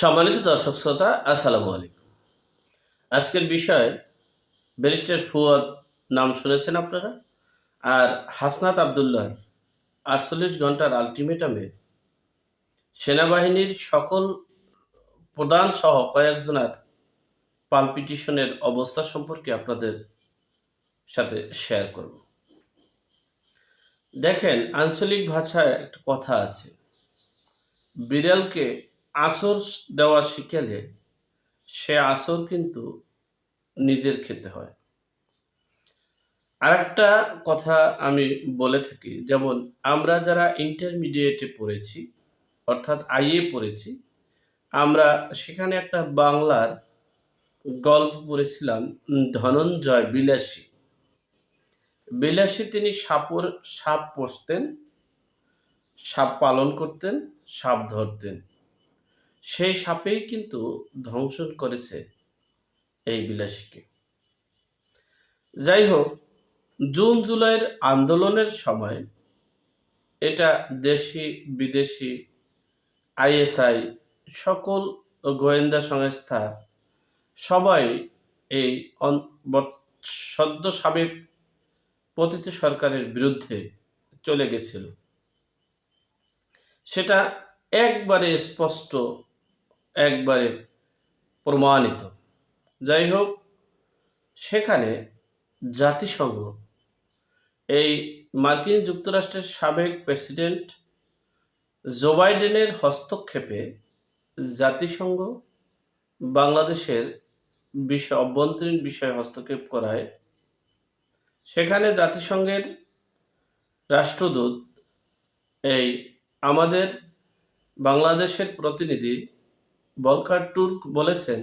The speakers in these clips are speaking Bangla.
সম্মানিত দর্শক শ্রোতা, আসসালামু আলাইকুম। আজকের বিষয় ব্যারিস্টার ফুয়াদ নাম শুনেছেন আপনারা? আর হাসনাত আবদুল্লাহ আটচল্লিশ ঘণ্টার আলটিমেটামে সেনাবাহিনীর সকল প্রধান সহ কয়েকজনের পালপিটিশনের অবস্থা সম্পর্কে আপনাদের সাথে শেয়ার করব। দেখেন, আঞ্চলিক ভাষায় একটা কথা আছে, বিড়ালকে আসর দেওয়া শিখেলে সে আসর কিন্তু নিজের খেতে হয়। আর একটা কথা আমি বলে থাকি, যেমন আমরা যারা ইন্টারমিডিয়েটে পড়েছি, অর্থাৎ আইএ পড়েছি, আমরা সেখানে একটা বাংলার গল্প পড়েছিলাম, ধনঞ্জয় বিলাসী। বিলাসী তিনি সাপর, সাপ পোষতেন, সাপ পালন করতেন, সাপ ধরতেন। সেই সাপেই কিন্তু ধ্বংসন করেছে এই বিলাসীকে। যাই হোক, জুন জুলাইয়ের আন্দোলনের সময় এটা দেশি, বিদেশি, আইএসআই সকল গোয়েন্দা সংস্থা সবাই এই সদ্য সাবেক পতিত সরকারের বিরুদ্ধে চলে গেছিল। সেটা একবারে স্পষ্ট একবারে প্রমাণিত। যাই হোক, সেখানে জাতিসংঘ, এই মার্কিন যুক্তরাষ্ট্রের সাবেক প্রেসিডেন্ট জো বাইডেনের হস্তক্ষেপে জাতিসংঘ বাংলাদেশের বিষয় অভ্যন্তরীণ বিষয়ে হস্তক্ষেপ করায়। সেখানে জাতিসংঘের রাষ্ট্রদূত, এই আমাদের বাংলাদেশের প্রতিনিধি বলকার তুর্ক বলেছেন,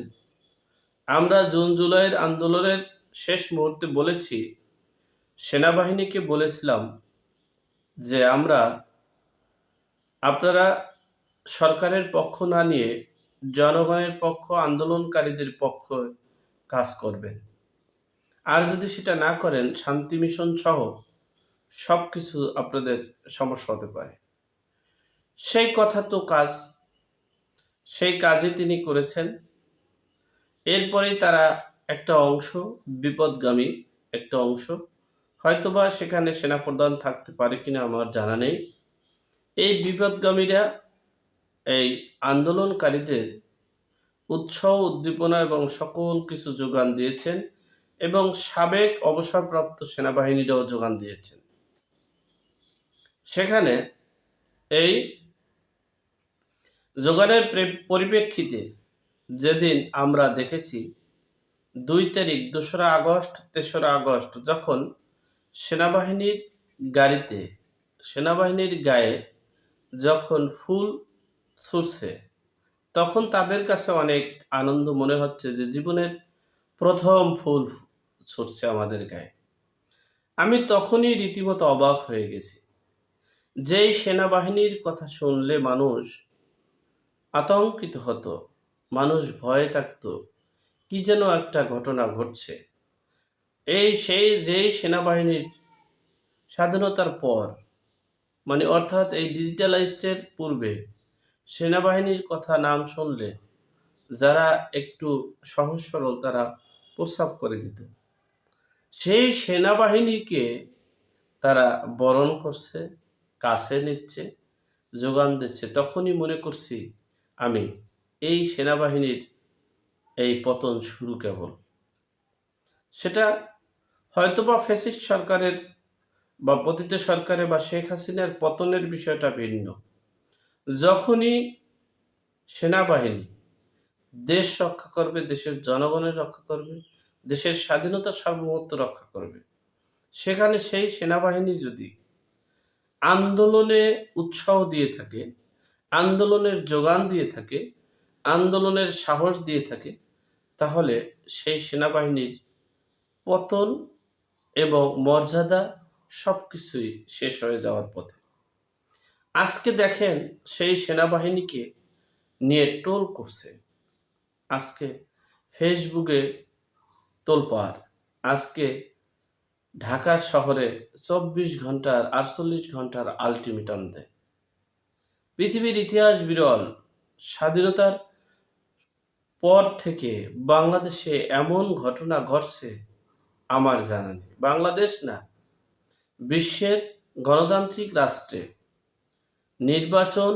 আমরা জুন জুলাইয়ের আন্দোলনের শেষ মুহূর্তে বলেছি, সেনাবাহিনীকে বলেছিলাম যে আমরা আপনারা সরকারের পক্ষ না নিয়ে জনগণের পক্ষ, আন্দোলনকারীদের পক্ষ কাজ করবেন। আর যদি সেটা না করেন, শান্তি মিশন সহ সব কিছু আপনাদের সমস্যা হতে পারে। সেই কথা তো কাজ সেই কাজে তিনি করেছেন। এরপরেই তারা একটা অংশ, বিপদগামী একটা অংশ, হয়তোবা সেখানে সেনাপ্রধান থাকতে পারে কিনা আমার জানা নেই। এই বিপদগামীরা এই আন্দোলনকারীদের উৎসাহ, উদ্দীপনা এবং সকল কিছু যোগান দিয়েছেন এবং সাবেক অবসরপ্রাপ্ত সেনাবাহিনীরাও যোগান দিয়েছেন। সেখানে এই যোগানের প্রে- পরিপ্রেক্ষিতে যেদিন আমরা দেখেছি, দুই তারিখ দোসরা আগস্ট, তেসরা আগস্ট, যখন সেনাবাহিনীর গাড়িতে, সেনাবাহিনীর গায়ে যখন ফুল ছুটছে তখন তাদের কাছে অনেক আনন্দ মনে হচ্ছে যে জীবনের প্রথম ফুল ছুটছে আমাদের গায়ে। আমি তখনই রীতিমতো অবাক হয়ে গেছি। যেই সেনাবাহিনীর কথা শুনলে মানুষ আতঙ্কিত হতো। মানুষ ভয়ে থাকতো, কি যেন একটা ঘটনা ঘটছে। এই সেই, যেই সেনাবাহিনীর স্বাধীনতার পর মানে অর্থাৎ এই ডিজিটালাইজডের পূর্বে, সেনাবাহিনীর কথা নাম শুনলে যারা একটু সহজ সরল তারা প্রস্রাব করে দিত। সেই সেনাবাহিনীকে তারা বরণ করছে, কাছে নিচ্ছে, যোগান দিচ্ছে। তখনই মনে করছি আমি। এই সেনাবাহিনীর এই পতন শুরু কেবল। সেটা হয়তোবা ফ্যাসিস্ট সরকারের বা পতিত সরকারের বা শেখ হাসিনার পতনের বিষয়টা ভিন্ন। যখনই সেনাবাহিনী দেশ রক্ষা করবে, দেশের জনগণের রক্ষা করবে, দেশের স্বাধীনতা সার্বভৌমত্ব রক্ষা করবে, সেখানে সেই সেনাবাহিনী যদি আন্দোলনে উৎসাহ দিয়ে থাকে আন্দোলনের যোগান দিয়ে থাকে, আন্দোলনের সাহস দিয়ে থাকে, তাহলে সেই সেনাবাহিনীর পতন এবং মর্যাদা সব কিছুই শেষ হয়ে যাওয়ার পথে। আজকে দেখেন সেই সেনাবাহিনীকে নিয়ে টোল করছে। আজকে ফেসবুকে তোলপাড় আজকে ঢাকা শহরে চব্বিশ ঘণ্টার আটচল্লিশ ঘণ্টার আলটিমেটাম দেয়। পৃথিবীর ইতিহাস বিরল। স্বাধীনতার পর থেকে বাংলাদেশে এমন ঘটনা ঘটছে, আমার জানা নেই। বাংলাদেশ না, বিশ্বের গণতান্ত্রিক রাষ্ট্রে নির্বাচন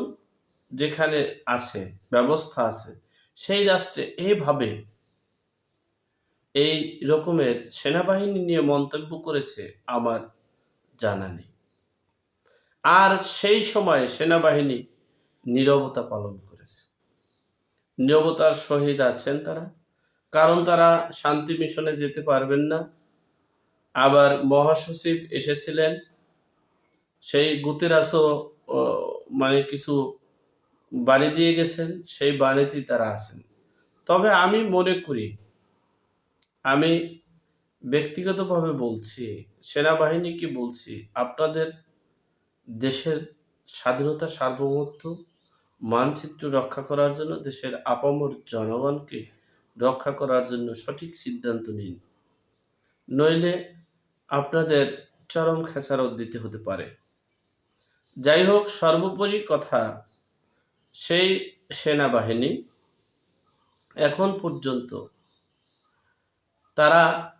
যেখানে আছে, ব্যবস্থা আছে, সেই রাষ্ট্রে এইভাবে এই রকমের সেনাবাহিনী নিয়ে মন্তব্য করেছে, আমার জানা নেই। আর সেই সময় সেনাবাহিনী নীরবতা পালন করেছে। নীরবতার শহীদ আছেন তারা। কারণ তারা শান্তি মিশনে যেতে পারবেন না। আবার মহাসচিব এসেছিলেন। সেই গুতেরাসও মানে কিছু বাণী দিয়ে গেছেন। সেই বাণীতেই তারা আছেন। তবে আমি মনে করি, আমি ব্যক্তিগতভাবে বলছি, সেনাবাহিনীকে বলছি, আপনাদের দেশের স্বাধীনতা সার্বভৌমত্ব মানচিত্র রক্ষা করার জন্য দেশের আপামর জনগণকে রক্ষা করার জন্য সঠিক সিদ্ধান্ত নিন। নইলে আপনাদের চরম খেসারত দিতে হতে পারে। যাই হোক, সর্বোপরি কথা সেই সেনাবাহিনী এখন পর্যন্ত তারা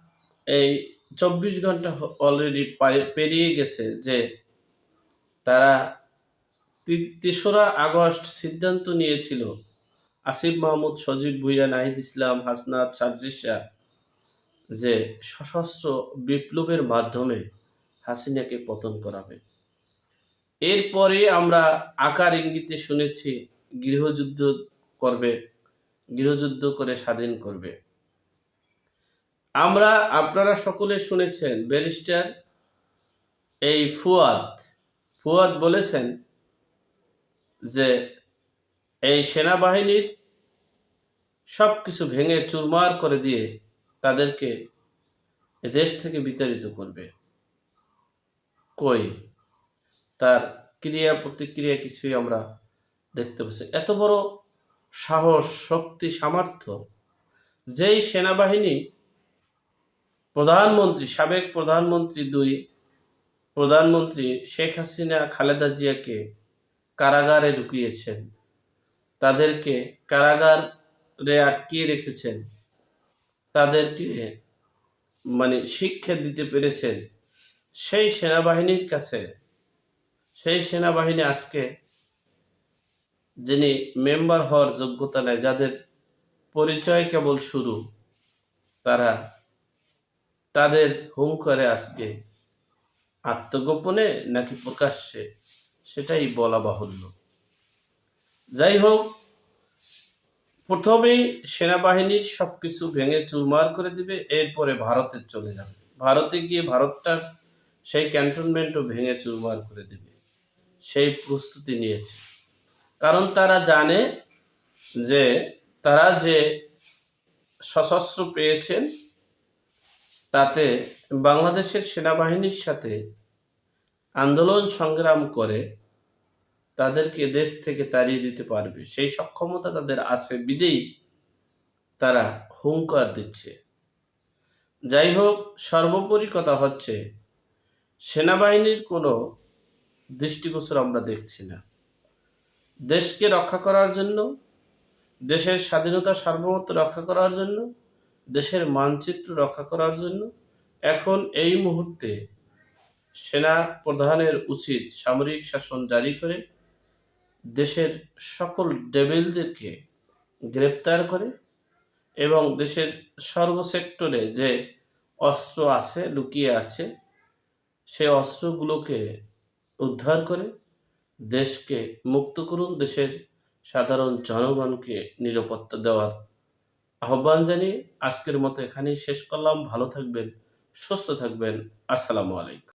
এই চব্বিশ ঘণ্টা অলরেডি পেরিয়ে গেছে যে তারা তেসরা আগস্ট সিদ্ধান্ত নিয়েছিল। আসিফ মাহমুদ, সজীব ভুইয়া, নাহিদ ইসলাম, হাসনাত সার্জিসা যে সশস্ত্র বিপ্লবের মাধ্যমে হাসিনাকে পতন করাবে। এরপরে আমরা আকার ইঙ্গিতে শুনেছি, গৃহযুদ্ধ করবে, গৃহযুদ্ধ করে স্বাধীন করবে। আমরা, আপনারা সকলে শুনেছেন, ব্যারিস্টার এই ফুয়াদ ফুয়াদ বলেছেন যে এই সেনাবাহিনীর সব কিছু ভেঙে চুরমার করে দিয়ে তাদেরকে দেশ থেকে বিতাড়িত করবে। কই? তার ক্রিয়া প্রতিক্রিয়া কিছুই আমরা দেখতে পাচ্ছি। এত বড় সাহস, শক্তি, সামর্থ্য, যেই সেনাবাহিনী প্রধানমন্ত্রী, সাবেক প্রধানমন্ত্রী দুই, প্রধানমন্ত্রী শেখ হাসিনা, খালেদা জিয়াকে কারাগারে ঢুকিয়েছেন। তাদেরকে কারাগারে আটকিয়ে রেখেছেন। তাদেরকে মানে শিক্ষা দিতে পেরেছেন। সেই সেনাবাহিনীর কাছে, সেই সেনাবাহিনী আজকে যিনি মেম্বার হওয়ার যোগ্যতা নেয়, যাদের পরিচয় কেবল শুরু, তারা তাদের হুঙ্কারে আজকে আত্মগোপনে নাকি প্রকাশ্যে সেটাই বলা বাহুল্য। যাই হোক, প্রথমেই সেনাবাহিনীর সবকিছু ভেঙে চুরমার করে দিবে, এরপরে ভারতে চলে যাবে। ভারতে গিয়ে ভারতটার সেই ক্যান্টনমেন্টও ভেঙে চুরমার করে দেবে। সেই প্রস্তুতি নিয়েছে। কারণ তারা জানে যে, তারা যে সশস্ত্র পেয়েছেন, তাতে বাংলাদেশের সেনাবাহিনীর সাথে আন্দোলন সংগ্রাম করে তাদেরকে দেশ থেকে তাড়িয়ে দিতে পারবে। সেই সক্ষমতা তাদের আছে বিদেই তারা হুঙ্কার দিচ্ছে। যাই হোক, সর্বোপরি কথা হচ্ছে, সেনাবাহিনীর কোনো দৃষ্টিগোচর আমরা দেখছি না। দেশকে রক্ষা করার জন্য, দেশের স্বাধীনতা সার্বভৌমত্ব রক্ষা করার জন্য, দেশের মানচিত্র রক্ষা করার জন্য, এখন এই মুহূর্তে সেনা প্রধানের উচিত সামরিক শাসন জারি করে দেশের সকল ডেভিলদেরকে গ্রেপ্তার করে এবং দেশের সর্বসেক্টরে যে অস্ত্র আছে, লুকিয়ে আছে, সেই অস্ত্রগুলোকে উদ্ধার করে দেশকে মুক্ত করুন, দেশের সাধারণ জনগণকে নিরাপত্তা দেওয়ার আহ্বান জানিয়ে আজকের মতো এখানেই শেষ করলাম। ভালো থাকবেন, সুস্থ থাকবেন। আসসালামু আলাইকুম।